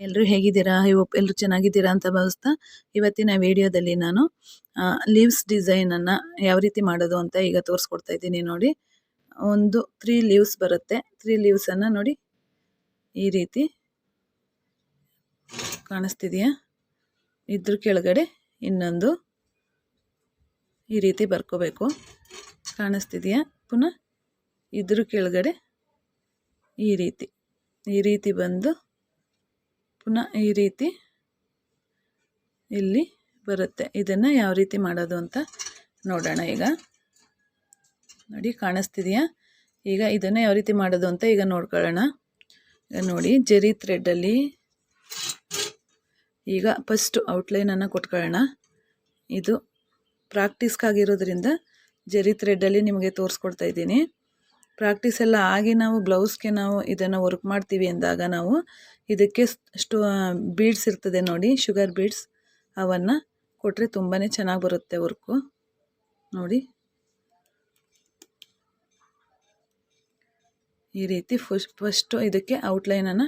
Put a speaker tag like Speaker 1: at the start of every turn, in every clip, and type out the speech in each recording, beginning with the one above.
Speaker 1: ಎಲ್ಲರೂ ಹೇಗಿದ್ದೀರಾ? I hope ಎಲ್ಲರೂ ಚೆನ್ನಾಗಿದ್ದೀರಾ ಅಂತ ಭಾವಿಸ್ತಾ ಇವತ್ತಿನ ವಿಡಿಯೋದಲ್ಲಿ ನಾನು ಲೀವ್ಸ್ ಡಿಸೈನನ್ನು ಯಾವ ರೀತಿ ಮಾಡೋದು ಅಂತ ಈಗ ತೋರಿಸ್ಕೊಡ್ತಾ ಇದ್ದೀನಿ ನೋಡಿ. ಒಂದು ತ್ರೀ ಲೀವ್ಸ್ ಬರುತ್ತೆ. ತ್ರೀ ಲೀವ್ಸನ್ನು ನೋಡಿ ಈ ರೀತಿ ಕಾಣಿಸ್ತಿದೆಯಾ? ಇದ್ರ ಕೆಳಗಡೆ ಇನ್ನೊಂದು ಈ ರೀತಿ ಬರ್ಕೋಬೇಕು. ಕಾಣಿಸ್ತಿದೆಯಾ? ಪುನಃ ಇದ್ರ ಕೆಳಗಡೆ ಈ ರೀತಿ ಈ ರೀತಿ ಬಂದು ಪುನಃ ಈ ರೀತಿ ಇಲ್ಲಿ ಬರುತ್ತೆ. ಇದನ್ನು ಯಾವ ರೀತಿ ಮಾಡೋದು ಅಂತ ನೋಡೋಣ ಈಗ. ನೋಡಿ, ಕಾಣಿಸ್ತಿದೆಯಾ? ಈಗ ಇದನ್ನು ಯಾವ ರೀತಿ ಮಾಡೋದು ಅಂತ ಈಗ ನೋಡ್ಕೊಳ್ಳೋಣ. ಈಗ ನೋಡಿ, ಜೆರಿ ಥ್ರೆಡ್ಡಲ್ಲಿ ಈಗ ಫಸ್ಟು ಔಟ್ಲೈನನ್ನು ಕೊಟ್ಕೊಳ್ಳೋಣ. ಇದು ಪ್ರಾಕ್ಟೀಸ್ಗಾಗಿರೋದ್ರಿಂದ ಜೆರಿ ಥ್ರೆಡ್ಡಲ್ಲಿ ನಿಮಗೆ ತೋರಿಸ್ಕೊಡ್ತಾ ಇದ್ದೀನಿ. ಪ್ರಾಕ್ಟೀಸ್ ಎಲ್ಲ ಆಗಿ ನಾವು ಬ್ಲೌಸ್ಗೆ ನಾವು ಇದನ್ನು ವರ್ಕ್ ಮಾಡ್ತೀವಿ ಅಂದಾಗ ನಾವು ಇದಕ್ಕೆ ಸ್ಟೋ ಬೀಡ್ಸ್ ಇರ್ತದೆ ನೋಡಿ, ಶುಗರ್ ಬೀಡ್ಸ್ ಅವನ್ನು ಕೊಟ್ಟರೆ ತುಂಬಾ ಚೆನ್ನಾಗಿ ಬರುತ್ತೆ ವರ್ಕು. ನೋಡಿ. ಈ ರೀತಿ ಫಸ್ಟ್ ಫಸ್ಟು ಇದಕ್ಕೆ ಔಟ್ಲೈನನ್ನು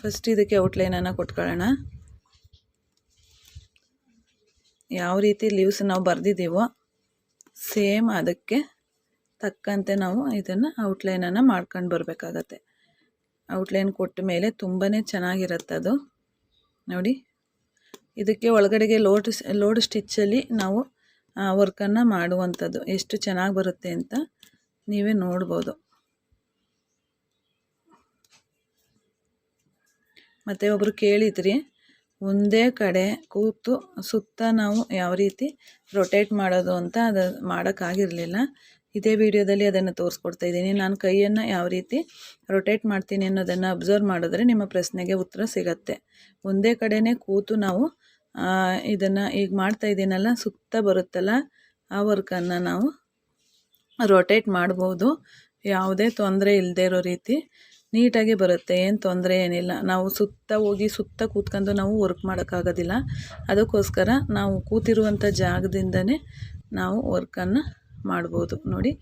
Speaker 1: ಫಸ್ಟ್ ಇದಕ್ಕೆ ಔಟ್ಲೈನನ್ನು ಕೊಟ್ಕೊಳ್ಳೋಣ. ಯಾವ ರೀತಿ ಲೀವ್ಸ್ ನಾವು ಬರೆದಿದ್ದೀವೋ ಸೇಮ್ ಅದಕ್ಕೆ ತಕ್ಕಂತೆ ನಾವು ಇದನ್ನು ಔಟ್ಲೈನನ್ನು ಮಾಡ್ಕೊಂಡು ಬರಬೇಕಾಗತ್ತೆ. ಔಟ್ಲೈನ್ ಕೊಟ್ಟ ಮೇಲೆ ತುಂಬಾ ಚೆನ್ನಾಗಿರುತ್ತೆ ಅದು. ನೋಡಿ, ಇದಕ್ಕೆ ಒಳಗಡೆಗೆ ಲೋಡ್ ಲೋಡ್ ಸ್ಟಿಚ್ಚಲ್ಲಿ ನಾವು ವರ್ಕನ್ನು ಮಾಡುವಂಥದ್ದು. ಎಷ್ಟು ಚೆನ್ನಾಗಿ ಬರುತ್ತೆ ಅಂತ ನೀವೇ ನೋಡ್ಬೋದು. ಮತ್ತು ಒಬ್ಬರು ಕೇಳಿದ್ರಿ ಒಂದೇ ಕಡೆ ಕೂತು ಸುತ್ತ ನಾವು ಯಾವ ರೀತಿ ರೊಟೇಟ್ ಮಾಡೋದು ಅಂತ ಅದು ಮಾಡೋಕ್ಕಾಗಿರಲಿಲ್ಲ. ಇದೇ ವಿಡಿಯೋದಲ್ಲಿ ಅದನ್ನು ತೋರಿಸ್ಕೊಡ್ತಾ ಇದ್ದೀನಿ. ನಾನು ಕೈಯನ್ನು ಯಾವ ರೀತಿ ರೊಟೇಟ್ ಮಾಡ್ತೀನಿ ಅನ್ನೋದನ್ನು ಅಬ್ಸರ್ವ್ ಮಾಡಿದ್ರೆ ನಿಮ್ಮ ಪ್ರಶ್ನೆಗೆ ಉತ್ತರ ಸಿಗತ್ತೆ. ಒಂದೇ ಕಡೆನೇ ಕೂತು ನಾವು ಇದನ್ನು ಈಗ ಮಾಡ್ತಾ ಇದ್ದೀನಲ್ಲ, ಸುತ್ತ ಬರುತ್ತಲ್ಲ, ಆ ವರ್ಕನ್ನು ನಾವು ರೊಟೇಟ್ ಮಾಡ್ಬೋದು. ಯಾವುದೇ ತೊಂದರೆ ಇಲ್ಲದೆ ಇರೋ ರೀತಿ ನೀಟಾಗಿ ಬರುತ್ತೆ, ಏನು ತೊಂದರೆ ಏನಿಲ್ಲ. ನಾವು ಸುತ್ತ ಹೋಗಿ ಸುತ್ತ ಕೂತ್ಕೊಂಡು ನಾವು ವರ್ಕ್ ಮಾಡೋಕ್ಕಾಗೋದಿಲ್ಲ. ಅದಕ್ಕೋಸ್ಕರ ನಾವು ಕೂತಿರುವಂಥ ಜಾಗದಿಂದನೇ ನಾವು ವರ್ಕನ್ನು ಮಾಡ್ಬೋದು. ನೋಡಿ,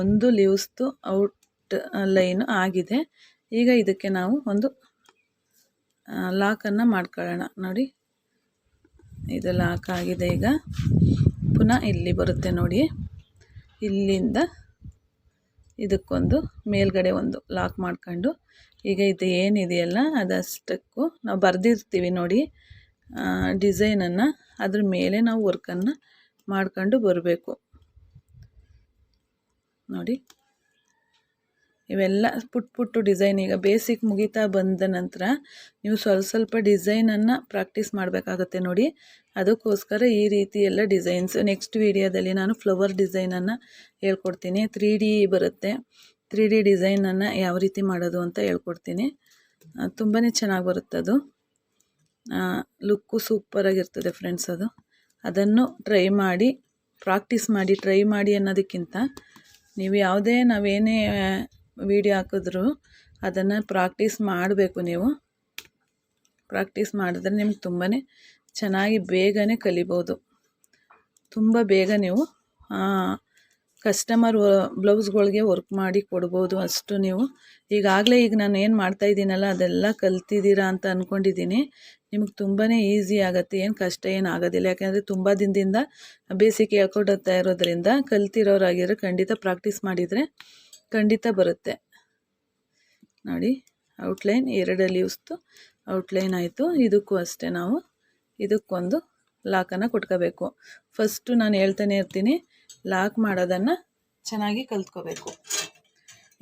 Speaker 1: ಒಂದು ಲೀವ್ಸ್ದು ಔಟ್ ಲೈನ್ ಆಗಿದೆ. ಈಗ ಇದಕ್ಕೆ ನಾವು ಒಂದು ಲಾಕನ್ನು ಮಾಡ್ಕೊಳ್ಳೋಣ. ನೋಡಿ, ಇದು ಲಾಕ್ ಆಗಿದೆ ಈಗ. ಪುನಃ ಇಲ್ಲಿ ಬರುತ್ತೆ ನೋಡಿ ಇಲ್ಲಿಂದ ಇದಕ್ಕೊಂದು ಮೇಲ್ಗಡೆ ಒಂದು ಲಾಕ್ ಮಾಡ್ಕೊಂಡು. ಈಗ ಇದು ಏನಿದೆಯಲ್ಲ, ಅದಷ್ಟಕ್ಕೂ ನಾವು ಬರೆದಿರ್ತೀವಿ ನೋಡಿ. ಡಿಸೈನನ್ನು, ಅದ್ರ ಮೇಲೆ ನಾವು ವರ್ಕನ್ನು ಮಾಡ್ಕೊಂಡು ಬರಬೇಕು. ನೋಡಿ. ಇವೆಲ್ಲ ಪುಟ್ ಪುಟ್ಟು ಡಿಸೈನ್. ಈಗ ಬೇಸಿಕ್ ಮುಗಿತಾ ಬಂದ ನಂತರ ನೀವು ಸ್ವಲ್ಪ ಸ್ವಲ್ಪ ಡಿಸೈನನ್ನು ಪ್ರಾಕ್ಟೀಸ್ ಮಾಡಬೇಕಾಗತ್ತೆ ನೋಡಿ. ಅದಕ್ಕೋಸ್ಕರ ಈ ರೀತಿ ಎಲ್ಲ ಡಿಸೈನ್ಸ್. ನೆಕ್ಸ್ಟ್ ವೀಡಿಯೋದಲ್ಲಿ ನಾನು ಫ್ಲವರ್ ಡಿಸೈನನ್ನು ಹೇಳ್ಕೊಡ್ತೀನಿ. ತ್ರೀ ಡಿ ಬರುತ್ತೆ. ತ್ರೀ ಡಿ ಡಿಸೈನನ್ನು ಯಾವ ರೀತಿ ಮಾಡೋದು ಅಂತ ಹೇಳ್ಕೊಡ್ತೀನಿ. ತುಂಬಾ ಚೆನ್ನಾಗಿ ಬರುತ್ತೆ ಅದು. ಲುಕ್ಕು ಸೂಪರಾಗಿರ್ತದೆ ಫ್ರೆಂಡ್ಸ್ ಅದು. ಅದನ್ನು ಟ್ರೈ ಮಾಡಿ ಪ್ರಾಕ್ಟೀಸ್ ಮಾಡಿ ಟ್ರೈ ಮಾಡಿ ಅನ್ನೋದಕ್ಕಿಂತ ನೀವು ಯಾವುದೇ ನಾವೇನೇ ವೀಡಿಯೋ ಹಾಕಿದ್ರು ಅದನ್ನು ಪ್ರಾಕ್ಟೀಸ್ ಮಾಡಬೇಕು ನೀವು. ಪ್ರಾಕ್ಟೀಸ್ ಮಾಡಿದ್ರೆ ನಿಮ್ಗೆ ತುಂಬಾ ಚೆನ್ನಾಗಿ ಬೇಗನೆ ಕಲಿಬೋದು. ತುಂಬ ಬೇಗ ನೀವು ಕಸ್ಟಮರ್ ಬ್ಲೌಸ್ಗಳಿಗೆ ವರ್ಕ್ ಮಾಡಿ ಕೊಡ್ಬೋದು ಅಷ್ಟು ನೀವು. ಈಗಾಗಲೇ ಈಗ ನಾನು ಏನು ಮಾಡ್ತಾಯಿದ್ದೀನಲ್ಲ ಅದೆಲ್ಲ ಕಲ್ತಿದ್ದೀರಾ ಅಂತ ಅಂದ್ಕೊಂಡಿದ್ದೀನಿ ನಿಮಗೆ ತುಂಬಾ ಈಸಿ ಆಗುತ್ತೆ, ಏನು ಕಷ್ಟ ಏನು ಆಗೋದಿಲ್ಲ. ಯಾಕೆಂದರೆ ತುಂಬ ದಿನದಿಂದ ಬೇಸಿಕ್ ಹೇಳ್ಕೊಡ್ತಾ ಇರೋದ್ರಿಂದ ಕಲ್ತಿರೋರಾಗಿದ್ರೆ ಖಂಡಿತ ಪ್ರಾಕ್ಟೀಸ್ ಮಾಡಿದರೆ ಖಂಡಿತ ಬರುತ್ತೆ. ನೋಡಿ ಔಟ್ಲೈನ್ ಎರಡಲ್ಲಿ ಲೀವ್ಸ್ದು ಔಟ್ಲೈನ್ ಆಯಿತು, ಇದಕ್ಕೂ ಅಷ್ಟೇ ನಾವು ಇದಕ್ಕೊಂದು ಲಾಕನ್ನು ಕೊಟ್ಕೋಬೇಕು. ಫಸ್ಟು ನಾನು ಹೇಳ್ತಾನೆ ಇರ್ತೀನಿ, ಲಾಕ್ ಮಾಡೋದನ್ನು ಚೆನ್ನಾಗಿ ಕಲ್ತ್ಕೋಬೇಕು.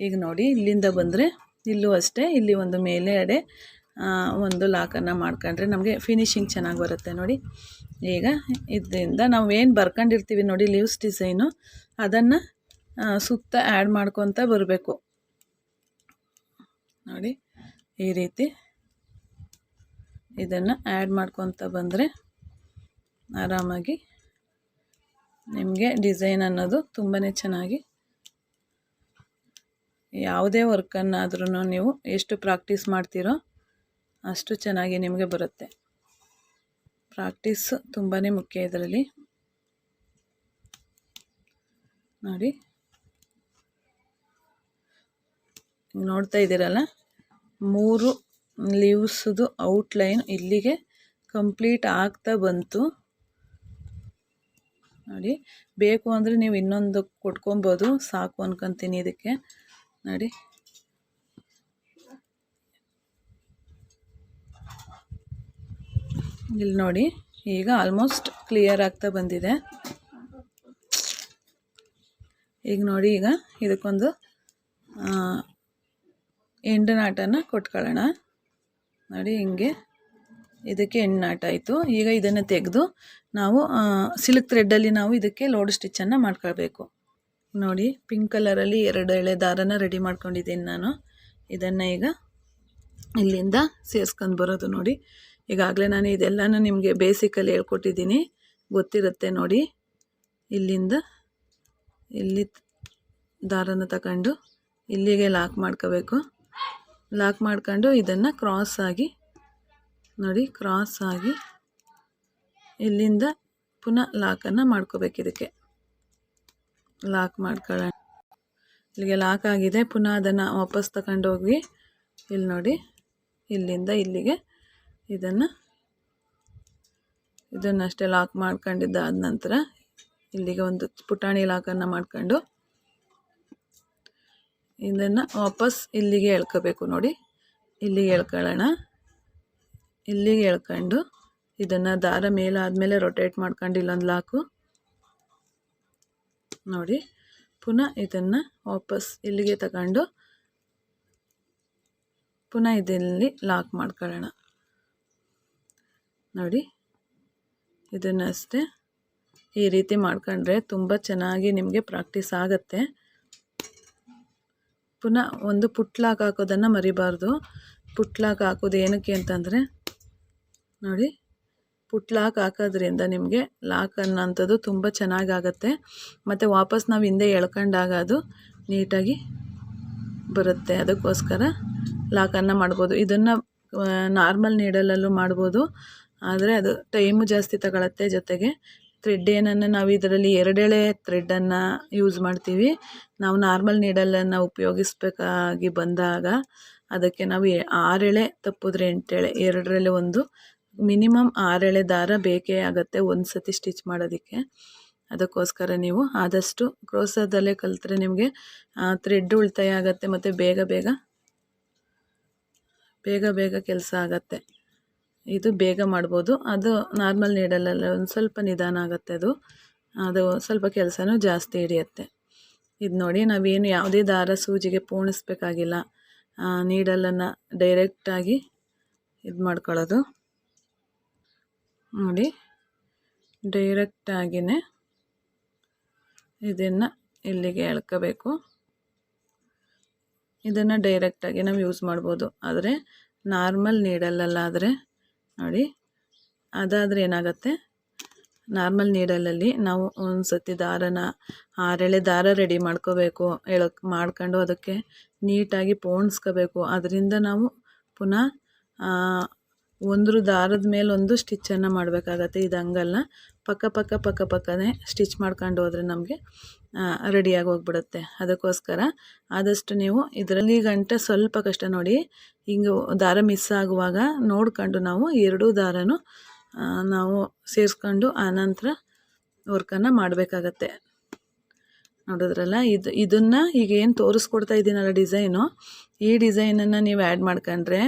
Speaker 1: ಈಗ ನೋಡಿ, ಇಲ್ಲಿಂದ ಬಂದರೆ ಇಲ್ಲೂ ಅಷ್ಟೇ, ಇಲ್ಲಿ ಒಂದು ಮೇಲೆ ಎಡೆ ಒಂದು ಲಾಕನ್ನು ಮಾಡ್ಕೊಂಡ್ರೆ ನಮಗೆ ಫಿನಿಶಿಂಗ್ ಚೆನ್ನಾಗಿ ಬರುತ್ತೆ ನೋಡಿ. ಈಗ ಇದರಿಂದ ನಾವು ಏನು ಬರ್ಕೊಂಡಿರ್ತೀವಿ ನೋಡಿ ಲೀವ್ಸ್ ಡಿಸೈನು ಅದನ್ನು ಸುತ್ತ ಆ್ಯಡ್ ಮಾಡ್ಕೊತ ಬರಬೇಕು. ನೋಡಿ, ಈ ರೀತಿ. ಇದನ್ನು ಆ್ಯಡ್ ಮಾಡ್ಕೊತ ಬಂದರೆ ಆರಾಮಾಗಿ ನಿಮಗೆ ಡಿಸೈನ್ ಅನ್ನೋದು ತುಂಬಾ ಚೆನ್ನಾಗಿ ಯಾವುದೇ ವರ್ಕನ್ನಾದ್ರೂ ನೀವು ಎಷ್ಟು ಪ್ರಾಕ್ಟೀಸ್ ಮಾಡ್ತೀರೋ ಅಷ್ಟು ಚೆನ್ನಾಗಿ ನಿಮಗೆ ಬರುತ್ತೆ. ಪ್ರಾಕ್ಟೀಸ್ ತುಂಬಾ ಮುಖ್ಯ ಇದರಲ್ಲಿ. ನೋಡಿ. ನೋಡ್ತಾ ಇದ್ದೀರಲ್ಲ? ಮೂರು ಲೀವ್ಸ್ದು ಔಟ್ಲೈನ್ ಇಲ್ಲಿಗೆ ಕಂಪ್ಲೀಟ್ ಆಗ್ತಾ ಬಂತು. ನೋಡಿ, ಬೇಕು ಅಂದರೆ ನೀವು ಇನ್ನೊಂದು ಕೊಟ್ಕೊಬೋದು, ಸಾಕು ಅನ್ಕೊತೀನಿ ಇದಕ್ಕೆ. ನೋಡಿ. ಇಲ್ಲಿ ನೋಡಿ, ಈಗ ಆಲ್ಮೋಸ್ಟ್ ಕ್ಲಿಯರ್ ಆಗ್ತಾ ಬಂದಿದೆ. ಈಗ ನೋಡಿ, ಈಗ ಇದಕ್ಕೊಂದು ಎಂಡನಾಟನ ಕೊಟ್ಕೊಳ್ಳೋಣ. ನೋಡಿ ಹಿಂಗೆ ಇದಕ್ಕೆ ಎಣ್ಣೆ ನಾಟಾಯಿತು ಈಗ ಇದನ್ನು ತೆಗೆದು ನಾವು ಸಿಲ್ಕ್ ಥ್ರೆಡ್ಡಲ್ಲಿ ನಾವು ಇದಕ್ಕೆ ಲೋಡ್ ಸ್ಟಿಚ್ಚನ್ನು ಮಾಡ್ಕೊಳ್ಬೇಕು. ನೋಡಿ ಪಿಂಕ್ ಕಲರಲ್ಲಿ ಎರಡು ಎಳೆ ದಾರನ ರೆಡಿ ಮಾಡ್ಕೊಂಡಿದ್ದೀನಿ ನಾನು. ಇದನ್ನು ಈಗ ಇಲ್ಲಿಂದ ಸೇರ್ಸ್ಕೊಂಡು ಬರೋದು ನೋಡಿ. ಈಗಾಗಲೇ ನಾನು ಇದೆಲ್ಲನೂ ನಿಮಗೆ ಬೇಸಿಕಲ್ಲಿ ಹೇಳ್ಕೊಟ್ಟಿದ್ದೀನಿ. ಗೊತ್ತಿರುತ್ತೆ ನೋಡಿ. ಇಲ್ಲಿಂದ ಇಲ್ಲಿ ದಾರನ ತಗೊಂಡು ಇಲ್ಲಿಗೆ ಲಾಕ್ ಮಾಡ್ಕೋಬೇಕು. ಲಾಕ್ ಮಾಡ್ಕೊಂಡು ಇದನ್ನು ಕ್ರಾಸ್ ಆಗಿ, ನೋಡಿ ಕ್ರಾಸ್ ಆಗಿ ಇಲ್ಲಿಂದ ಪುನಃ ಲಾಕನ್ನು ಮಾಡ್ಕೋಬೇಕು ಇದಕ್ಕೆ. ಲಾಕ್ ಮಾಡ್ಕೊಳ್ಳೋಣ. ಇಲ್ಲಿಗೆ ಲಾಕ್ ಆಗಿದೆ, ಪುನಃ ಅದನ್ನು ವಾಪಸ್ ತಗೊಂಡೋಗಿ ಇಲ್ಲಿ ನೋಡಿ, ಇಲ್ಲಿಂದ ಇಲ್ಲಿಗೆ ಇದನ್ನು ಇದನ್ನಷ್ಟೇ ಲಾಕ್ ಮಾಡ್ಕೊಂಡಿದ್ದಾದ ನಂತರ ಇಲ್ಲಿಗೆ ಒಂದು ಪುಟಾಣಿ ಲಾಕನ್ನು ಮಾಡ್ಕೊಂಡು ಇದನ್ನು ವಾಪಸ್ ಇಲ್ಲಿಗೆ ಎಳ್ಕೋಬೇಕು ನೋಡಿ. ಇಲ್ಲಿಗೆ ಎಳ್ಕೊಳ್ಳೋಣ. ಇಲ್ಲಿಗೆ ಎಳ್ಕೊಂಡು ಇದನ್ನು ದಾರ ಮೇಲಾದಮೇಲೆ ರೊಟೇಟ್ ಮಾಡ್ಕೊಂಡು ಇಲ್ಲೊಂದು ಲಾಕು. ನೋಡಿ, ಪುನಃ ಇದನ್ನು ವಾಪಸ್ ಇಲ್ಲಿಗೆ ತಗೊಂಡು ಪುನಃ ಇದರಲ್ಲಿ ಲಾಕ್ ಮಾಡ್ಕೊಳ್ಳೋಣ. ನೋಡಿ, ಇದನ್ನಷ್ಟೇ ಈ ರೀತಿ ಮಾಡ್ಕೊಂಡ್ರೆ ತುಂಬ ಚೆನ್ನಾಗಿ ನಿಮಗೆ ಪ್ರಾಕ್ಟೀಸ್ ಆಗುತ್ತೆ. ಪುನಃ ಒಂದು ಪುಟ್ಲಾಕ್ ಹಾಕೋದನ್ನು ಮರಿಬಾರ್ದು. ಪುಟ್ಲಾಕ್ ಹಾಕೋದು ಏನಕ್ಕೆ ಅಂತಂದರೆ, ನೋಡಿ ಪುಟ್ಲಾಕ್ ಹಾಕೋದ್ರಿಂದ ನಿಮಗೆ ಲಾಕ್ ಅನ್ನೋಂಥದ್ದು ತುಂಬ ಚೆನ್ನಾಗಾಗತ್ತೆ ಮತ್ತು ವಾಪಸ್ ನಾವು ಹಿಂದೆ ಎಳ್ಕೊಂಡಾಗ ಅದು ನೀಟಾಗಿ ಬರುತ್ತೆ. ಅದಕ್ಕೋಸ್ಕರ ಲಾಕನ್ನು ಮಾಡ್ಬೋದು. ಇದನ್ನು ನಾರ್ಮಲ್ ನೀಡಲಲ್ಲೂ ಮಾಡ್ಬೋದು. ಆದರೆ ಅದು ಟೈಮು ಜಾಸ್ತಿ ತಗೊಳತ್ತೆ ಜೊತೆಗೆ. ಥ್ರೆಡ್ ಏನನ್ನು ನಾವು ಇದರಲ್ಲಿ ಎರಡೆಳೆ ಥ್ರೆಡ್ಡನ್ನು ಯೂಸ್ ಮಾಡ್ತೀವಿ. ನಾವು ನಾರ್ಮಲ್ ನೀಡಲನ್ನು ಉಪಯೋಗಿಸ್ಬೇಕಾಗಿ ಬಂದಾಗ ಅದಕ್ಕೆ ನಾವು ಆರೆಳೆ ತಪ್ಪಿದ್ರೆ ಎಂಟೆಳೆ ಎರಡರಲ್ಲಿ ಒಂದು ಮಿನಿಮಮ್ ಆರೆಳೆ ದಾರ ಬೇಕೇ ಆಗುತ್ತೆ ಒಂದು ಸತಿ ಸ್ಟಿಚ್ ಮಾಡೋದಕ್ಕೆ. ಅದಕ್ಕೋಸ್ಕರ ನೀವು ಆದಷ್ಟು ಕ್ರೋಸದಲ್ಲೇ ಕಲಿತ್ರೆ ನಿಮಗೆ ಥ್ರೆಡ್ ಉಳಿತಾಯ ಆಗುತ್ತೆ ಮತ್ತು ಬೇಗ ಬೇಗ ಬೇಗ ಬೇಗ ಕೆಲಸ ಆಗತ್ತೆ. ಇದು ಬೇಗ ಮಾಡ್ಬೋದು. ಅದು ನಾರ್ಮಲ್ ನೀಡಲಲ್ಲ ಒಂದು ಸ್ವಲ್ಪ ನಿಧಾನ ಆಗುತ್ತೆ ಅದು. ಅದು ಸ್ವಲ್ಪ ಕೆಲಸನೂ ಜಾಸ್ತಿ ಹಿಡಿಯುತ್ತೆ. ಇದು ನೋಡಿ ನಾವೇನು ಯಾವುದೇ ದಾರ ಸೂಜಿಗೆ ಪೂರ್ಣಿಸ್ಬೇಕಾಗಿಲ್ಲ ನೀಡಲನ್ನು ಡೈರೆಕ್ಟಾಗಿ ಇದು ಮಾಡ್ಕೊಳ್ಳೋದು. ನೋಡಿ ಡೈರೆಕ್ಟಾಗಿಯೇ ಇದನ್ನು ಇಲ್ಲಿಗೆ ಎಳ್ಕೋಬೇಕು. ಇದನ್ನು ಡೈರೆಕ್ಟಾಗಿ ನಾವು ಯೂಸ್ ಮಾಡ್ಬೋದು. ಆದರೆ ನಾರ್ಮಲ್ ನೀಡಲಲ್ಲಾದರೆ ನೋಡಿ. ಅದಾದರೆ ಏನಾಗುತ್ತೆ? ನಾರ್ಮಲ್ ನೀಡಲಲ್ಲಿ ನಾವು ಒಂದು ಸತಿ ದಾರನ, ಆರೆಳೆ ದಾರ ರೆಡಿ ಮಾಡ್ಕೋಬೇಕು. ಎಳಕ್ ಮಾಡ್ಕೊಂಡು ಅದಕ್ಕೆ ನೀಟಾಗಿ ಪೋಣಿಸ್ಕೋಬೇಕು. ಅದರಿಂದ ನಾವು ಪುನಃ ಒಂದು ದಾರದ ಮೇಲೊಂದು ಸ್ಟಿಚ್ಚನ್ನು ಮಾಡಬೇಕಾಗತ್ತೆ. ಇದು ಹಂಗಲ್ಲ ಪಕ್ಕ ಪಕ್ಕ ಪಕ್ಕ ಪಕ್ಕನೇ ಸ್ಟಿಚ್ ಮಾಡ್ಕೊಂಡು ಹೋದರೆ ನಮಗೆ ರೆಡಿಯಾಗಿ ಹೋಗ್ಬಿಡುತ್ತೆ. ಅದಕ್ಕೋಸ್ಕರ ಆದಷ್ಟು ನೀವು ಇದರಲ್ಲಿ ಗಂಟ ಸ್ವಲ್ಪ ಕಷ್ಟ ನೋಡಿ, ಹಿಂಗೆ ದಾರ ಮಿಸ್ ಆಗುವಾಗ ನೋಡ್ಕೊಂಡು ನಾವು ಎರಡೂ ದಾರನೂ ನಾವು ಸೇರಿಸ್ಕೊಂಡು ಆನಂತರ ವರ್ಕನ್ನು ಮಾಡಬೇಕಾಗತ್ತೆ. ನೋಡಿದ್ರಲ್ಲ, ಇದು, ಇದನ್ನು ಈಗ ಏನು ತೋರಿಸ್ಕೊಡ್ತಾ ಇದ್ದೀನಲ್ಲ ಡಿಸೈನು ಈ ಡಿಸೈನನ್ನು ನೀವು ಆ್ಯಡ್ ಮಾಡ್ಕೊಂಡ್ರೆ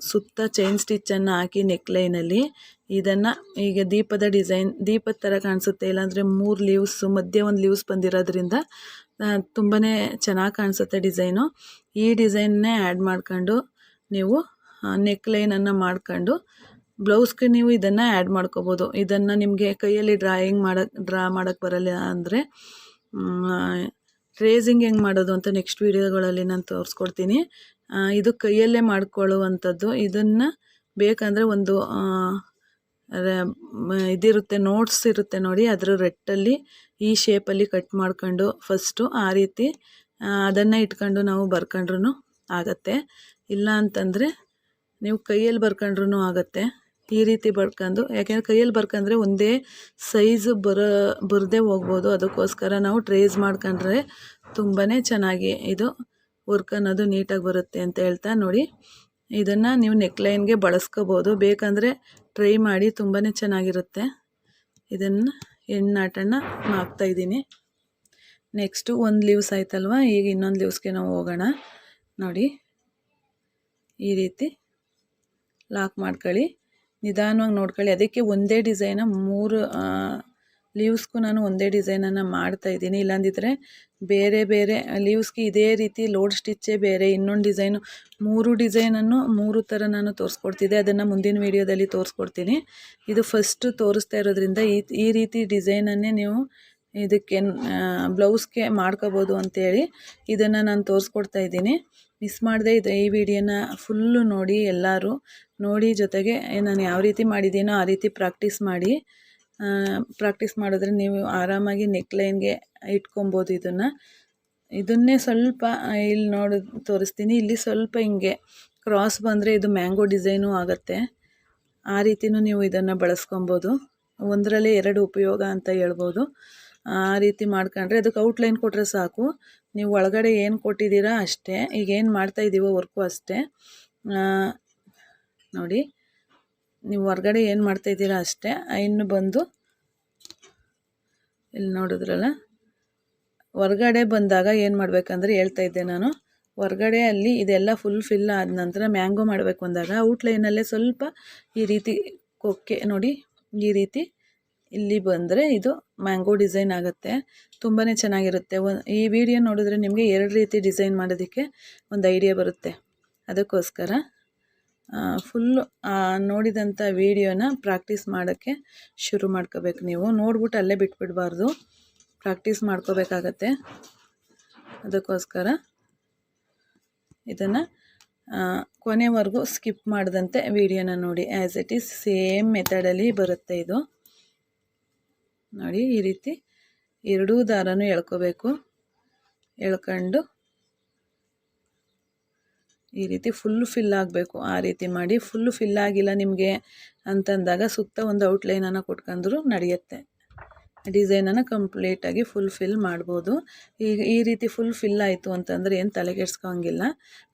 Speaker 1: ಸುತ್ತ ಚೈನ್ ಸ್ಟಿಚ್ಚನ್ನು ಹಾಕಿ ನೆಕ್ಲೈನಲ್ಲಿ ಇದನ್ನು ಈಗ ದೀಪದ ಡಿಸೈನ್ ದೀಪದ ಥರ ಕಾಣಿಸುತ್ತೆ. ಇಲ್ಲಾಂದರೆ ಮೂರು ಲೀವ್ಸು ಮಧ್ಯೆ ಒಂದು ಲೀವ್ಸ್ ಬಂದಿರೋದ್ರಿಂದ ತುಂಬಾ ಚೆನ್ನಾಗಿ ಕಾಣಿಸುತ್ತೆ ಡಿಸೈನು ಈ ಡಿಸೈನ್ನೇ ಆ್ಯಡ್ ಮಾಡ್ಕೊಂಡು ನೀವು ನೆಕ್ಲೈನನ್ನು ಮಾಡ್ಕೊಂಡು ಬ್ಲೌಸ್ಗೆ ನೀವು ಇದನ್ನು ಆ್ಯಡ್ ಮಾಡ್ಕೋಬೋದು. ಇದನ್ನು ನಿಮಗೆ ಕೈಯಲ್ಲಿ ಡ್ರಾಯಿಂಗ್ ಮಾಡೋಕ್ಕೆ ಡ್ರಾ ಮಾಡೋಕ್ಕೆ ಬರಲ್ಲ ಅಂದರೆ ಟ್ರೇಸಿಂಗ್ ಹೆಂಗೆ ಮಾಡೋದು ಅಂತ ನೆಕ್ಸ್ಟ್ ವೀಡಿಯೋಗಳಲ್ಲಿ ನಾನು ತೋರಿಸ್ಕೊಡ್ತೀನಿ. ಇದು ಕೈಯಲ್ಲೇ ಮಾಡ್ಕೊಳ್ಳುವಂಥದ್ದು. ಇದನ್ನು ಬೇಕಂದರೆ ಒಂದು ಇದಿರುತ್ತೆ ನೋಟ್ಸ್ ಇರುತ್ತೆ ನೋಡಿ, ಅದರ ರೆಟ್ಟಲ್ಲಿ ಈ ಶೇಪಲ್ಲಿ ಕಟ್ ಮಾಡ್ಕೊಂಡು ಫಸ್ಟು ಆ ರೀತಿ ಅದನ್ನು ಇಟ್ಕೊಂಡು ನಾವು ಬರ್ಕೊಂಡ್ರೂ ಆಗತ್ತೆ. ಇಲ್ಲ ಅಂತಂದರೆ ನೀವು ಕೈಯಲ್ಲಿ ಬರ್ಕೊಂಡ್ರೂ ಆಗುತ್ತೆ. ಈ ರೀತಿ ಬಡ್ಕೊಂಡು ಯಾಕೆಂದರೆ ಕೈಯಲ್ಲಿ ಬರ್ಕೊಂಡ್ರೆ ಒಂದೇ ಸೈಜು ಬರ, ಬರದೇ ಹೋಗ್ಬೋದು. ಅದಕ್ಕೋಸ್ಕರ ನಾವು ಟ್ರೇಸ್ ಮಾಡ್ಕೊಂಡ್ರೆ ತುಂಬಾ ಚೆನ್ನಾಗಿ ಇದು ವರ್ಕ್ ಅನ್ನೋದು ನೀಟಾಗಿ ಬರುತ್ತೆ ಅಂತ ಹೇಳ್ತಾ ನೋಡಿ. ಇದನ್ನು ನೀವು ನೆಕ್ಲೈನ್ಗೆ ಬಳಸ್ಕೋಬೋದು. ಬೇಕಂದರೆ ಟ್ರೈ ಮಾಡಿ ತುಂಬಾ ಚೆನ್ನಾಗಿರುತ್ತೆ. ಇದನ್ನು ಹೆಣ್ಣಾಟನ ಹಾಕ್ತಾಯಿದ್ದೀನಿ ನೆಕ್ಸ್ಟು ಒಂದು ಲೀವ್ಸ್ ಆಯ್ತಲ್ವ? ಈಗ ಇನ್ನೊಂದು ಲೀವ್ಸ್ಗೆ ನಾವು ಹೋಗೋಣ. ನೋಡಿ, ಈ ರೀತಿ ಲಾಕ್ ಮಾಡ್ಕೊಳ್ಳಿ. ನಿಧಾನವಾಗಿ ನೋಡ್ಕೊಳ್ಳಿ. ಅದಕ್ಕೆ ಒಂದೇ ಡಿಸೈನ ಮೂರು ಲೀವ್ಸ್ಗೂ ನಾನು ಒಂದೇ ಡಿಸೈನನ್ನು ಮಾಡ್ತಾಯಿದ್ದೀನಿ ಇಲ್ಲಾಂದಿದ್ರೆ ಬೇರೆ ಬೇರೆ ಲೀವ್ಸ್ಗೆ ಇದೇ ರೀತಿ ಲೋಡ್ ಸ್ಟಿಚ್ಚೇ ಬೇರೆ ಇನ್ನೊಂದು ಡಿಸೈನು ಮೂರು ಡಿಸೈನನ್ನು ಮೂರು ಥರ ನಾನು ತೋರಿಸ್ಕೊಡ್ತಿದ್ದೆ. ಅದನ್ನು ಮುಂದಿನ ವೀಡಿಯೋದಲ್ಲಿ ತೋರಿಸ್ಕೊಡ್ತೀನಿ. ಇದು ಫಸ್ಟು ತೋರಿಸ್ತಾ ಇರೋದ್ರಿಂದ ಈ ಈ ರೀತಿ ಡಿಸೈನನ್ನೇ ನೀವು ಇದಕ್ಕೆ ಬ್ಲೌಸ್ಗೆ ಮಾಡ್ಕೋಬೋದು ಅಂತೇಳಿ ಇದನ್ನು ನಾನು ತೋರಿಸ್ಕೊಡ್ತಾ ಇದ್ದೀನಿ. ಮಿಸ್ ಮಾಡದೆ ಇದು ಈ ವಿಡಿಯೋನ ಫುಲ್ಲು ನೋಡಿ ಎಲ್ಲರೂ ನೋಡಿ ಜೊತೆಗೆ ನಾನು ಯಾವ ರೀತಿ ಮಾಡಿದ್ದೀನೋ ಆ ರೀತಿ ಪ್ರಾಕ್ಟೀಸ್ ಮಾಡಿ. ಪ್ರಾಕ್ಟೀಸ್ ಮಾಡಿದ್ರೆ ನೀವು ಆರಾಮಾಗಿ ನೆಕ್ಲೈನ್ಗೆ ಇಟ್ಕೊಬೋದು ಇದನ್ನು. ಇದನ್ನೇ ಸ್ವಲ್ಪ ಇಲ್ಲಿ ನೋಡಿ, ತೋರಿಸ್ತೀನಿ. ಇಲ್ಲಿ ಸ್ವಲ್ಪ ಹಿಂಗೆ ಕ್ರಾಸ್ ಬಂದರೆ ಇದು ಮ್ಯಾಂಗೋ ಡಿಸೈನು ಆಗುತ್ತೆ. ಆ ರೀತಿಯೂ ನೀವು ಇದನ್ನು ಬಳಸ್ಕೊಬೋದು. ಒಂದರಲ್ಲಿ ಎರಡು ಉಪಯೋಗ ಅಂತ ಹೇಳ್ಬೋದು. ಆ ರೀತಿ ಮಾಡ್ಕೊಂಡ್ರೆ ಅದಕ್ಕೆ ಔಟ್ಲೈನ್ ಕೊಟ್ಟರೆ ಸಾಕು. ನೀವು ಒಳಗಡೆ ಏನು ಕೊಟ್ಟಿದ್ದೀರಾ ಅಷ್ಟೇ. ಈಗ ಏನು ಮಾಡ್ತಾ ಇದ್ದೀವೋ ವರ್ಕು ಅಷ್ಟೇ. ನೋಡಿ. ನೀವು ಹೊರಗಡೆ ಏನು ಮಾಡ್ತಾ ಮಾಡ್ತಾಯಿದ್ದೀರಾ ಅಷ್ಟೇ. ಇನ್ನು ಬಂದು ಇಲ್ಲಿ ನೋಡಿದ್ರಲ್ಲ. ಹೊರಗಡೆ ಬಂದಾಗ ಏನು ಮಾಡಬೇಕಂದ್ರೆ ಹೇಳ್ತಾ ಇದ್ದೆ ನಾನು. ಹೊರಗಡೆ ಅಲ್ಲಿ ಇದೆಲ್ಲ ಫುಲ್ ಫಿಲ್ ಆದ ನಂತರ ಮ್ಯಾಂಗೋ ಮಾಡಬೇಕು ಅಂದಾಗ ಔಟ್ಲೈನಲ್ಲೇ ಸ್ವಲ್ಪ ಈ ರೀತಿ ಕೊಕ್ಕೆ ನೋಡಿ ಈ ರೀತಿ ಇಲ್ಲಿ ಬಂದರೆ ಇದು ಮ್ಯಾಂಗೋ ಡಿಸೈನ್ ಆಗುತ್ತೆ. ತುಂಬಾ ಚೆನ್ನಾಗಿರುತ್ತೆ. ಈ ವಿಡಿಯೋ ನೋಡಿದ್ರೆ ನಿಮಗೆ ಎರಡು ರೀತಿ ಡಿಸೈನ್ ಮಾಡೋದಕ್ಕೆ ಒಂದು ಐಡಿಯಾ ಬರುತ್ತೆ. ಅದಕ್ಕೋಸ್ಕರ ಫುಲ್ಲು ನೋಡಿದಂಥ ವೀಡಿಯೋನ ಪ್ರಾಕ್ಟೀಸ್ ಮಾಡೋಕ್ಕೆ ಶುರು ಮಾಡ್ಕೋಬೇಕು ನೀವು. ನೋಡ್ಬಿಟ್ಟು ಅಲ್ಲೇ ಬಿಟ್ಬಿಡಬಾರ್ದು. ಪ್ರಾಕ್ಟೀಸ್ ಮಾಡ್ಕೋಬೇಕಾಗತ್ತೆ. ಅದಕ್ಕೋಸ್ಕರ ಇದನ್ನು ಕೊನೆವರೆಗೂ ಸ್ಕಿಪ್ ಮಾಡಿದಂತೆ ವಿಡಿಯೋನ ನೋಡಿ. ಆ್ಯಸ್ ಇಟ್ ಈಸ್ ಸೇಮ್ ಮೆಥಡಲ್ಲಿ ಬರುತ್ತೆ ಇದು. ನೋಡಿ ಈ ರೀತಿ ಎರಡೂ ದಾರನೂ ಎಳ್ಕೋಬೇಕು. ಎಳ್ಕೊಂಡು ಈ ರೀತಿ ಫುಲ್ ಫಿಲ್ ಆಗಬೇಕು. ಆ ರೀತಿ ಮಾಡಿ ಫುಲ್ ಫಿಲ್ ಆಗಿಲ್ಲ ನಿಮಗೆ ಅಂತಂದಾಗ ಸುತ್ತ ಒಂದು ಔಟ್ಲೈನನ್ನು ಕೊಟ್ಕೊಂಡ್ರು ನಡೆಯುತ್ತೆ. ಡಿಸೈನನ್ನು ಕಂಪ್ಲೀಟಾಗಿ ಫುಲ್ ಫಿಲ್ ಮಾಡ್ಬೋದು. ಈಗ ಈ ರೀತಿ ಫುಲ್ ಫಿಲ್ ಆಯಿತು ಅಂತಂದರೆ ಏನು ತಲೆಗೆಡ್ಸ್ಕೊಂಗಿಲ್ಲ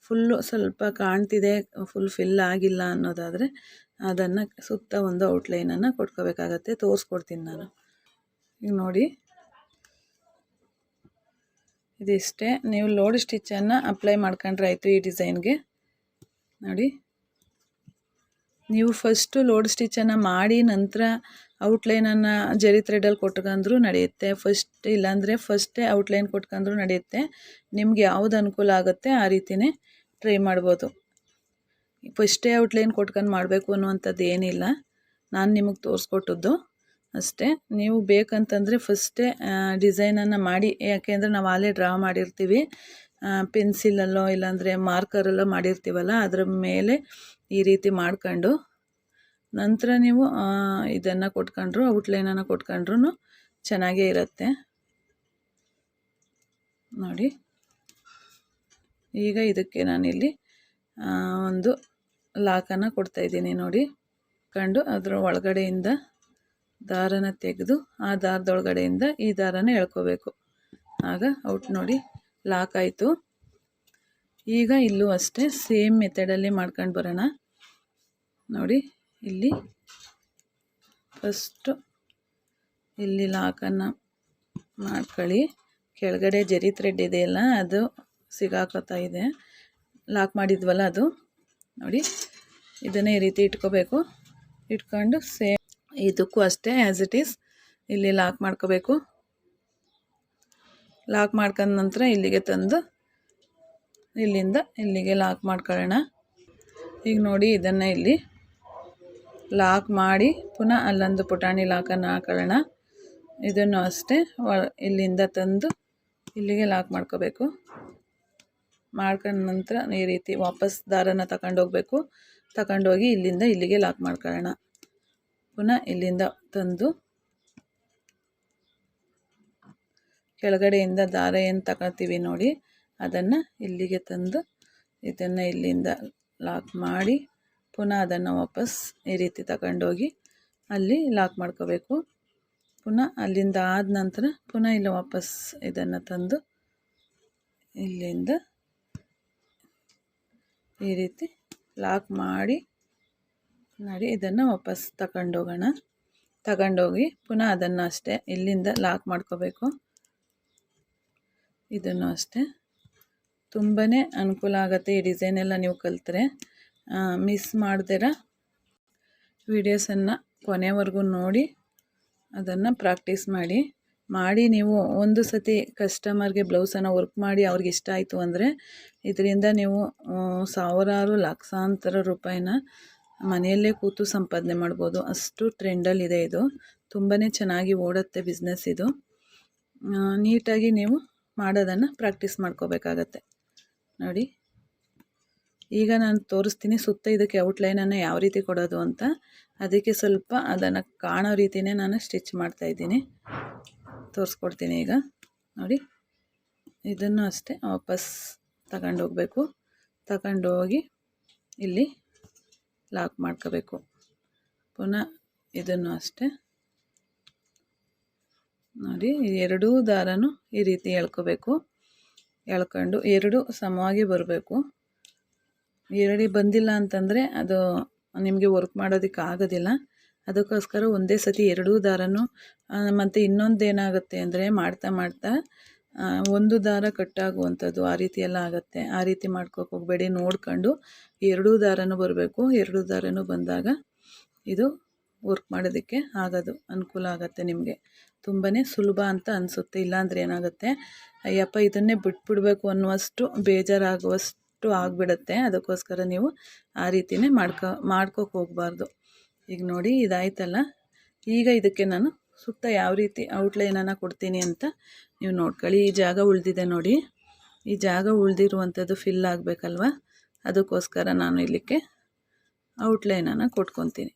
Speaker 1: ಫುಲ್ಲು ಸ್ವಲ್ಪ ಕಾಣ್ತಿದೆ ಫುಲ್ ಫಿಲ್ ಆಗಿಲ್ಲ ಅನ್ನೋದಾದರೆ ಅದನ್ನು ಸುತ್ತ ಒಂದು ಔಟ್ಲೈನನ್ನು ಕೊಟ್ಕೋಬೇಕಾಗತ್ತೆ. ತೋರಿಸ್ಕೊಡ್ತೀನಿ ನಾನು. ಈಗ ನೋಡಿ. ಇದಿಷ್ಟೇ. ನೀವು ಲೋಡ್ ಸ್ಟಿಚ್ಚನ್ನು ಅಪ್ಲೈ ಮಾಡ್ಕೊಂಡ್ರೆ ಆಯಿತು ಈ ಡಿಸೈನ್ಗೆ. ನೋಡಿ. ನೀವು ಫಸ್ಟು ಲೋಡ್ ಸ್ಟಿಚ್ಚನ್ನು ಮಾಡಿ ನಂತರ ಔಟ್ಲೈನನ್ನು ಜರಿ ಥ್ರೆಡಲ್ಲಿ ಕೊಟ್ಕೊಂಡ್ರೂ ನಡೆಯುತ್ತೆ. ಫಸ್ಟ್ ಇಲ್ಲಾಂದರೆ ಫಸ್ಟೇ ಔಟ್ಲೈನ್ ಕೊಟ್ಕೊಂಡ್ರೂ ನಡೆಯುತ್ತೆ. ನಿಮ್ಗೆ ಯಾವುದು ಅನುಕೂಲ ಆಗುತ್ತೆ ಆ ರೀತಿಯೇ ಟ್ರೈ ಮಾಡ್ಬೋದು. ಫಸ್ಟೇ ಔಟ್ಲೈನ್ ಕೊಟ್ಕೊಂಡು ಮಾಡಬೇಕು ಅನ್ನುವಂಥದ್ದು ಏನಿಲ್ಲ. ನಾನು ನಿಮಗೆ ತೋರಿಸ್ಕೊಟ್ಟದ್ದು. ಅಷ್ಟೇ. ನೀವು ಬೇಕಂತಂದರೆ ಫಸ್ಟೇ ಡಿಸೈನನ್ನು ಮಾಡಿ. ಯಾಕೆಂದರೆ ನಾವು ಆಲೇ ಡ್ರಾ ಮಾಡಿರ್ತೀವಿ. ಪೆನ್ಸಿಲಲ್ಲೋ ಇಲ್ಲಾಂದರೆ ಮಾರ್ಕರಲ್ಲೋ ಮಾಡಿರ್ತೀವಲ್ಲ, ಅದರ ಮೇಲೆ ಈ ರೀತಿ ಮಾಡ್ಕೊಂಡು ನಂತರ ನೀವು ಇದನ್ನು ಕೊಟ್ಕೊಂಡ್ರು ಔಟ್ಲೈನನ್ನು ಕೊಟ್ಕೊಂಡ್ರು ಚೆನ್ನಾಗೇ ಇರುತ್ತೆ. ನೋಡಿ. ಈಗ ಇದಕ್ಕೆ ನಾನಿಲ್ಲಿ ಒಂದು ಲಾಕನ್ನು ಕೊಡ್ತಾಯಿದ್ದೀನಿ ನೋಡಿ. ಕಂಡು ಅದರ ಒಳಗಡೆಯಿಂದ ದಾರನ ತೆಗೆದು ಆ ದಾರದೊಳಗಡೆಯಿಂದ ಈ ದಾರನ ಎಳ್ಕೋಬೇಕು. ಆಗ ಔಟ್ ನೋಡಿ, ಲಾಕ್ ಆಯಿತು. ಈಗ ಇಲ್ಲೂ ಅಷ್ಟೇ ಸೇಮ್ ಮೆಥಡಲ್ಲಿ ಮಾಡ್ಕೊಂಡು ಬರೋಣ. ನೋಡಿ, ಇಲ್ಲಿ ಫಸ್ಟು ಇಲ್ಲಿ ಲಾಕನ್ನು ಮಾಡ್ಕೊಳ್ಳಿ. ಕೆಳಗಡೆ ಜರಿ ಥ್ರೆಡ್ ಇದೆಯಲ್ಲ ಅದು ಸಿಗಾಕೋತಾ ಇದೆ. ಲಾಕ್ ಮಾಡಿದ್ವಲ್ಲ ಅದು. ನೋಡಿ, ಇದನ್ನೇ ಈ ರೀತಿ ಇಟ್ಕೋಬೇಕು. ಇಟ್ಕೊಂಡು ಸೇಮ್ ಇದಕ್ಕೂ ಅಷ್ಟೇ ಆ್ಯಸ್ ಇಟ್ ಈಸ್ ಇಲ್ಲಿ ಲಾಕ್ ಮಾಡ್ಕೋಬೇಕು. ಲಾಕ್ ಮಾಡ್ಕೊಂಡ ನಂತರ ಇಲ್ಲಿಗೆ ತಂದು ಇಲ್ಲಿಂದ ಇಲ್ಲಿಗೆ ಲಾಕ್ ಮಾಡ್ಕೊಳ್ಳೋಣ. ಈಗ ನೋಡಿ ಇದನ್ನು ಇಲ್ಲಿ ಲಾಕ್ ಮಾಡಿ ಪುನಃ ಅಲ್ಲೊಂದು ಪುಟಾಣಿ ಲಾಕನ್ನು ಹಾಕೊಳ್ಳೋಣ. ಇದನ್ನು ಅಷ್ಟೇ ಇಲ್ಲಿಂದ ತಂದು ಇಲ್ಲಿಗೆ ಲಾಕ್ ಮಾಡ್ಕೋಬೇಕು. ಮಾಡ್ಕೊಂಡ ನಂತರ ಈ ರೀತಿ ವಾಪಸ್ ದಾರನ ತಗೊಂಡೋಗ್ಬೇಕು ತಗೊಂಡೋಗಿ ಇಲ್ಲಿಂದ ಇಲ್ಲಿಗೆ ಲಾಕ್ ಮಾಡ್ಕೊಳ್ಳೋಣ. ಪುನಃ ಇಲ್ಲಿಂದ ತಂದು ಕೆಳಗಡೆಯಿಂದ ದಾರ ಏನು ತಗೊಳ್ತೀವಿ ನೋಡಿ. ಅದನ್ನು ಇಲ್ಲಿಗೆ ತಂದು ಇದನ್ನು ಇಲ್ಲಿಂದ ಲಾಕ್ ಮಾಡಿ ಪುನಃ ಅದನ್ನು ವಾಪಸ್ ಈ ರೀತಿ ತಗೊಂಡೋಗಿ ಅಲ್ಲಿ ಲಾಕ್ ಮಾಡ್ಕೋಬೇಕು. ಪುನಃ ಅಲ್ಲಿಂದ ಆದ ನಂತರ ಪುನಃ ಇಲ್ಲಿ ವಾಪಸ್ ಇದನ್ನು ತಂದು ಇಲ್ಲಿಂದ ಈ ರೀತಿ ಲಾಕ್ ಮಾಡಿ ನೋಡಿ, ಇದನ್ನು ವಾಪಸ್ ತಗೊಂಡೋಗೋಣ. ತಗೊಂಡೋಗಿ ಪುನಃ ಅದನ್ನು ಅಷ್ಟೇ ಇಲ್ಲಿಂದ ಲಾಕ್ ಮಾಡ್ಕೋಬೇಕು. ಇದನ್ನು ಅಷ್ಟೇ. ತುಂಬಾ ಅನುಕೂಲ ಆಗುತ್ತೆ ಈ ಡಿಸೈನ್ ಎಲ್ಲ ನೀವು ಕಲಿತ್ರೆ. ಮಿಸ್ ಮಾಡ್ದಿರ? ವಿಡಿಯೋಸನ್ನು ಕೊನೆವರೆಗೂ ನೋಡಿ, ಅದನ್ನು ಪ್ರಾಕ್ಟೀಸ್ ಮಾಡಿ. ಮಾಡಿ ನೀವು ಒಂದು ಸತಿ ಕಸ್ಟಮರ್ಗೆ ಬ್ಲೌಸನ್ನು ವರ್ಕ್ ಮಾಡಿ ಅವ್ರಿಗೆ ಇಷ್ಟ ಆಯಿತು ಅಂದರೆ, ಇದರಿಂದ ನೀವು ಸಾವಿರಾರು ಲಕ್ಷಾಂತರ ರೂಪಾಯಿನ ಮನೆಯಲ್ಲೇ ಕೂತು ಸಂಪಾದನೆ ಮಾಡ್ಬೋದು. ಅಷ್ಟು ಟ್ರೆಂಡಲ್ಲಿದೆ ಇದು ತುಂಬಾ ಚೆನ್ನಾಗಿ ಓಡುತ್ತೆ ಬಿಸ್ನೆಸ್ ಇದು. ನೀಟಾಗಿ ನೀವು ಮಾಡೋದನ್ನು ಪ್ರಾಕ್ಟೀಸ್ ಮಾಡ್ಕೋಬೇಕಾಗತ್ತೆ. ನೋಡಿ. ಈಗ ನಾನು ತೋರಿಸ್ತೀನಿ ಸುತ್ತ ಇದಕ್ಕೆ ಔಟ್ಲೈನನ್ನು ಯಾವ ರೀತಿ ಕೊಡೋದು ಅಂತ. ಅದಕ್ಕೆ ಸ್ವಲ್ಪ ಅದನ್ನು ಕಾಣೋ ರೀತಿಯೇ ನಾನು ಸ್ಟಿಚ್ ಮಾಡ್ತಾಯಿದ್ದೀನಿ ತೋರಿಸ್ಕೊಡ್ತೀನಿ ಈಗ. ನೋಡಿ. ಇದನ್ನು ಅಷ್ಟೇ ವಾಪಸ್ ತಗೊಂಡೋಗ್ಬೇಕು. ತಗೊಂಡೋಗಿ ಇಲ್ಲಿ ಲಾಕ್ ಮಾಡ್ಕೋಬೇಕು. ಪುನಃ ಇದನ್ನು ಅಷ್ಟೇ. ನೋಡಿ ಎರಡೂ ದಾರನೂ ಈ ರೀತಿ ಎಳ್ಕೋಬೇಕು. ಎಳ್ಕೊಂಡು ಎರಡು ಸಮವಾಗಿ ಬರಬೇಕು. ಎರಡು ಬಂದಿಲ್ಲ ಅಂತಂದರೆ ಅದು ನಿಮಗೆ ವರ್ಕ್ ಮಾಡೋದಕ್ಕೆ ಆಗೋದಿಲ್ಲ. ಅದಕ್ಕೋಸ್ಕರ ಒಂದೇ ಸತಿ ಎರಡೂ ದಾರನೂ ಮತ್ತು ಇನ್ನೊಂದು ಏನಾಗುತ್ತೆ ಅಂದರೆ ಮಾಡ್ತಾ ಮಾಡ್ತಾ ಒಂದು ದಾರ ಕಟ್ಟಾಗುವಂಥದ್ದು ಆ ರೀತಿ ಎಲ್ಲ ಆಗುತ್ತೆ. ಆ ರೀತಿ ಮಾಡ್ಕೋಕೆ ಹೋಗಬೇಡಿ. ನೋಡ್ಕೊಂಡು ಎರಡೂ ದಾರನೂ ಬರಬೇಕು. ಎರಡೂ ದಾರನೂ ಬಂದಾಗ ಇದು ವರ್ಕ್ ಮಾಡೋದಕ್ಕೆ ಆಗೋದು, ಅನುಕೂಲ ಆಗುತ್ತೆ ನಿಮಗೆ. ತುಂಬಾ ಸುಲಭ ಅಂತ ಅನಿಸುತ್ತೆ. ಇಲ್ಲಾಂದರೆ ಏನಾಗುತ್ತೆ, ಅಯ್ಯಪ್ಪ ಇದನ್ನೇ ಬಿಟ್ಬಿಡ್ಬೇಕು ಅನ್ನುವಷ್ಟು ಬೇಜಾರಾಗುವಷ್ಟು ಆಗಿಬಿಡುತ್ತೆ. ಅದಕ್ಕೋಸ್ಕರ ನೀವು ಆ ರೀತಿಯೇ ಮಾಡ್ಕೊ, ಮಾಡ್ಕೋಕೆ ಹೋಗಬಾರ್ದು. ಈಗ ನೋಡಿ ಇದಾಯ್ತಲ್ಲ. ಈಗ ಇದಕ್ಕೆ ನಾನು ಸುತ್ತ ಯಾವ ರೀತಿ ಔಟ್ಲೈನನ್ನು ಕೊಡ್ತೀನಿ ಅಂತ ನೀವು ನೋಡ್ಕೊಳ್ಳಿ. ಈ ಜಾಗ ಉಳಿದಿದೆ ನೋಡಿ. ಈ ಜಾಗ ಉಳಿದಿರುವಂಥದ್ದು ಫಿಲ್ ಆಗಬೇಕಲ್ವ? ಅದಕ್ಕೋಸ್ಕರ ನಾನು ಇಲ್ಲಿಕ್ಕೆ ಔಟ್ಲೈನನ್ನು ಕೊಟ್ಕೊತೀನಿ.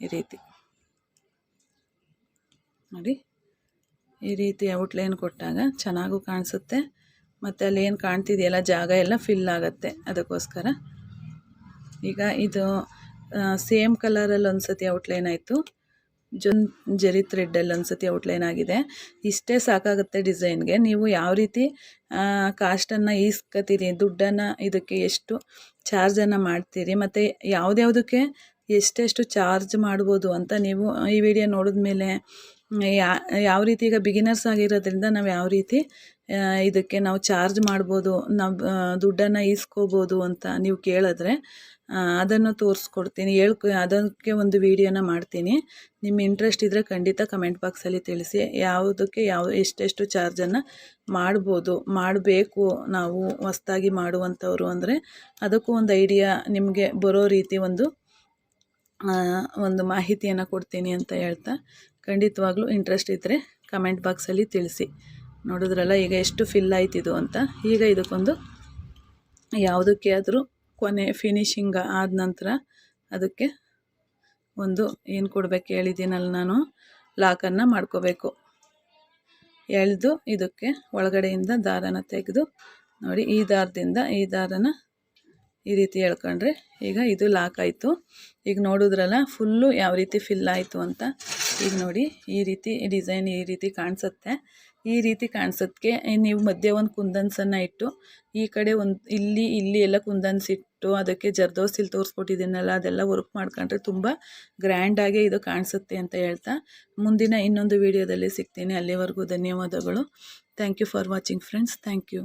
Speaker 1: ಈ ರೀತಿ. ನೋಡಿ. ಈ ರೀತಿ ಔಟ್ಲೈನ್ ಕೊಟ್ಟಾಗ ಚೆನ್ನಾಗೂ ಕಾಣಿಸುತ್ತೆ. ಮತ್ತು ಅಲ್ಲಿ ಏನು ಕಾಣ್ತಿದೆಯಲ್ಲ, ಜಾಗ ಎಲ್ಲ ಫಿಲ್ ಆಗುತ್ತೆ. ಅದಕ್ಕೋಸ್ಕರ. ಈಗ ಇದು ಸೇಮ್ ಕಲರಲ್ಲಿ ಒಂದು ಸತಿ ಔಟ್ಲೈನ್ ಆಯಿತು. ಜೊನ್ ಜರಿ ಥ್ರೆಡ್ಡಲ್ಲಿ ಒಂದು ಸತಿ ಔಟ್ಲೈನ್ ಆಗಿದೆ. ಇಷ್ಟೇ ಸಾಕಾಗುತ್ತೆ ಡಿಸೈನ್ಗೆ. ನೀವು ಯಾವ ರೀತಿ ಕಾಸ್ಟನ್ನು ಈಸ್ಕೊತೀರಿ, ದುಡ್ಡನ್ನು ಇದಕ್ಕೆ ಎಷ್ಟು ಚಾರ್ಜನ್ನು ಮಾಡ್ತೀರಿ, ಮತ್ತು ಯಾವುದ್ಯಾವುದಕ್ಕೆ ಎಷ್ಟೆಷ್ಟು ಚಾರ್ಜ್ ಮಾಡ್ಬೋದು ಅಂತ ನೀವು ಈ ವಿಡಿಯೋ ನೋಡಿದ ಮೇಲೆ ಯಾವ ರೀತಿ ಈಗ ಬಿಗಿನರ್ಸ್ ಆಗಿರೋದ್ರಿಂದ ನಾವು ಯಾವ ರೀತಿ ಇದಕ್ಕೆ ನಾವು ಚಾರ್ಜ್ ಮಾಡ್ಬೋದು, ನಾವು ದುಡ್ಡನ್ನು ಈಸ್ಕೋಬೋದು ಅಂತ ನೀವು ಕೇಳಿದ್ರೆ ಅದನ್ನು ತೋರಿಸ್ಕೊಡ್ತೀನಿ. ಹೇಳ್ಕೊ, ಅದಕ್ಕೆ ಒಂದು ವಿಡಿಯೋನ ಮಾಡ್ತೀನಿ. ನಿಮ್ಮ ಇಂಟ್ರೆಸ್ಟ್ ಇದ್ದರೆ ಖಂಡಿತ ಕಮೆಂಟ್ ಬಾಕ್ಸಲ್ಲಿ ತಿಳಿಸಿ, ಯಾವುದಕ್ಕೆ ಯಾವ, ಎಷ್ಟೆಷ್ಟು ಚಾರ್ಜನ್ನು ಮಾಡ್ಬೋದು, ಮಾಡಬೇಕು ನಾವು ಹೊಸ್ದಾಗಿ ಮಾಡುವಂಥವ್ರು ಅಂದರೆ, ಅದಕ್ಕೂ ಒಂದು ಐಡಿಯಾ ನಿಮಗೆ ಬರೋ ರೀತಿ ಒಂದು ಒಂದು ಮಾಹಿತಿಯನ್ನು ಕೊಡ್ತೀನಿ ಅಂತ ಹೇಳ್ತಾ, ಖಂಡಿತವಾಗ್ಲೂ ಇಂಟ್ರೆಸ್ಟ್ ಇದ್ದರೆ ಕಮೆಂಟ್ ಬಾಕ್ಸಲ್ಲಿ ತಿಳಿಸಿ. ನೋಡಿದ್ರಲ್ಲ, ಈಗ ಎಷ್ಟು ಫಿಲ್ ಆಯ್ತಿದು ಅಂತ. ಈಗ ಇದಕ್ಕೊಂದು ಯಾವುದಕ್ಕೆ ಆದರೂ ಕೊನೆ ಫಿನಿಶಿಂಗ್ ಆದ ನಂತರ ಅದಕ್ಕೆ ಒಂದು ಏನು ಕೊಡಬೇಕು ಹೇಳಿದ್ದೀನಲ್ಲ ನಾನು ಲಾಕನ್ನು ಮಾಡ್ಕೋಬೇಕು. ಎಳೆದು ಇದಕ್ಕೆ ಒಳಗಡೆಯಿಂದ ದಾರನ ತೆಗೆದು ನೋಡಿ, ಈ ದಾರದಿಂದ ಈ ದಾರನ ಈ ರೀತಿ ಹೇಳ್ಕೊಂಡ್ರೆ ಈಗ ಇದು ಲಾಕ್ ಆಯಿತು. ಈಗ ನೋಡಿದ್ರಲ್ಲ ಫುಲ್ಲು ಯಾವ ರೀತಿ ಫಿಲ್ ಆಯಿತು ಅಂತ. ಈಗ ನೋಡಿ, ಈ ರೀತಿ ಡಿಸೈನ್ ಈ ರೀತಿ ಕಾಣಿಸುತ್ತೆ. ಈ ರೀತಿ ಕಾಣಿಸೋದಕ್ಕೆ ನೀವು ಮಧ್ಯೆ ಒಂದು ಕುಂದನ್ಸನ್ನು ಇಟ್ಟು, ಈ ಕಡೆ ಒಂದು, ಇಲ್ಲಿ ಇಲ್ಲಿ ಎಲ್ಲ ಕುಂದನ್ಸಿಟ್ಟು, ಅದಕ್ಕೆ ಜರ್ದೋಸಿಲ್ ತೋರಿಸ್ಕೊಟ್ಟಿದ್ದೀನಲ್ಲ, ಅದೆಲ್ಲ ವರ್ಕ್ ಮಾಡ್ಕೊಂಡ್ರೆ ತುಂಬ ಗ್ರ್ಯಾಂಡಾಗೆ ಇದು ಕಾಣಿಸುತ್ತೆ ಅಂತ ಹೇಳ್ತಾ, ಮುಂದಿನ ಇನ್ನೊಂದು ವಿಡಿಯೋದಲ್ಲಿ ಸಿಗ್ತೀನಿ. ಅಲ್ಲಿವರೆಗೂ ಧನ್ಯವಾದಗಳು. Thank you for watching friends thank you